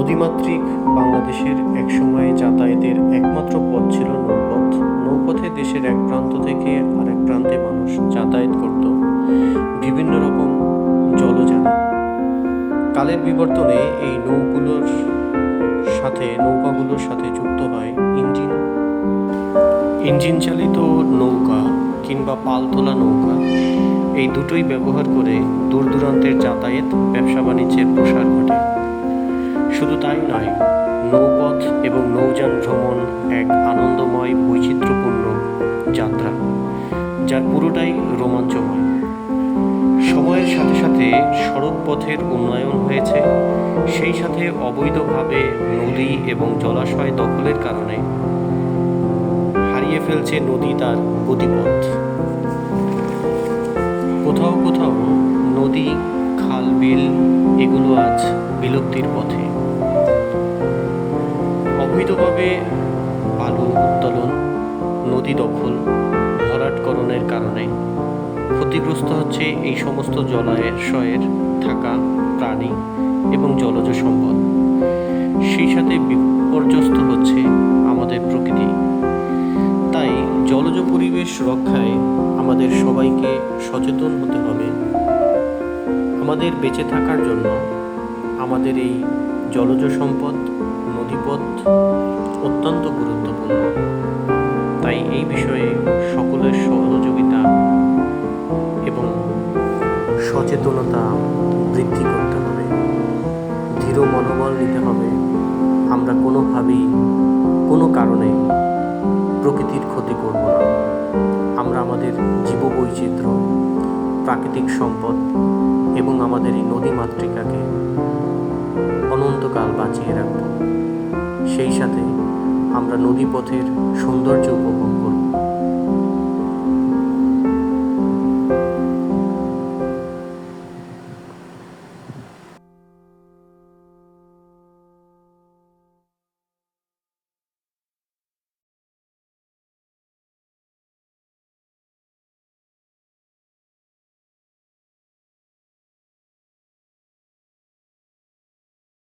নদীমাতৃক বাংলাদেশের একসময় যাতায়াতের একমাত্র পথ ছিল নৌপথ। নৌপথে দেশের এক প্রান্ত থেকে আরেক প্রান্তে মানুষ যাতায়াত করত। বিভিন্ন রকম জলযানে। কালের বিবর্তনে এই নৌগুলোর সাথে, নৌকাগুলোর সাথে যুক্ত হয় ইঞ্জিন। ইঞ্জিন চালিত নৌকা কিংবা পালতোলা নৌকা। এই দুটোই ব্যবহার করে দূর দূরান্তের যাতায়াত ব্যবসা বাণিজ্যের প্রসার ঘটে। শুধু তাই নয়, নৌপথ এবং নৌযান ভ্রমণ এক আনন্দময়, বৈচিত্র্যপূর্ণ যাত্রা, যার পুরোটাই রোমাঞ্চময়। সময়ের সাথে সাথে সড়ক পথের উন্নয়ন হয়েছে, সেই সাথে অবৈধভাবে নদী এবং জলাশয় দখলের কারণে। হারিয়ে ফেলছে নদী তার গতিপথ। কোথাও কোথাও নদী, খাল, বিল, এগুলো আজ বিলুপ্তির পথে। অবৈধভাবে বালু উত্তোলন, নদী দখল, ভরাটকরণের কারণে ক্ষতিগ্রস্ত হচ্ছে এই সমস্ত জলাশয়ের থাকা প্রাণী এবং জলজ সম্পদ। সেই সাথে বিপর্যস্ত হচ্ছে আমাদের প্রকৃতি। তাই জলজ পরিবেশ রক্ষায় আমাদের সবাইকে সচেতন হতে হবে। আমাদের বেঁচে থাকার জন্য আমাদের এই জলজ সম্পদ নদীপথ অত্যন্ত গুরুত্বপূর্ণ। তাই এই বিষয়ে সকলের সহযোগিতা এবং সচেতনতা বৃদ্ধি করতে হবে, দৃঢ় মনোবল নিতে হবে। আমরা কোনোভাবেই কোনো কারণে প্রকৃতির ক্ষতি করব না। আমরা আমাদের জীববৈচিত্র্য, প্রাকৃতিক সম্পদ এবং আমাদের এই নদী মাতৃকাকে অনন্তকাল বাঁচিয়ে রাখব। সেই সাথে আমরা নদীপথের সৌন্দর্য উপভোগ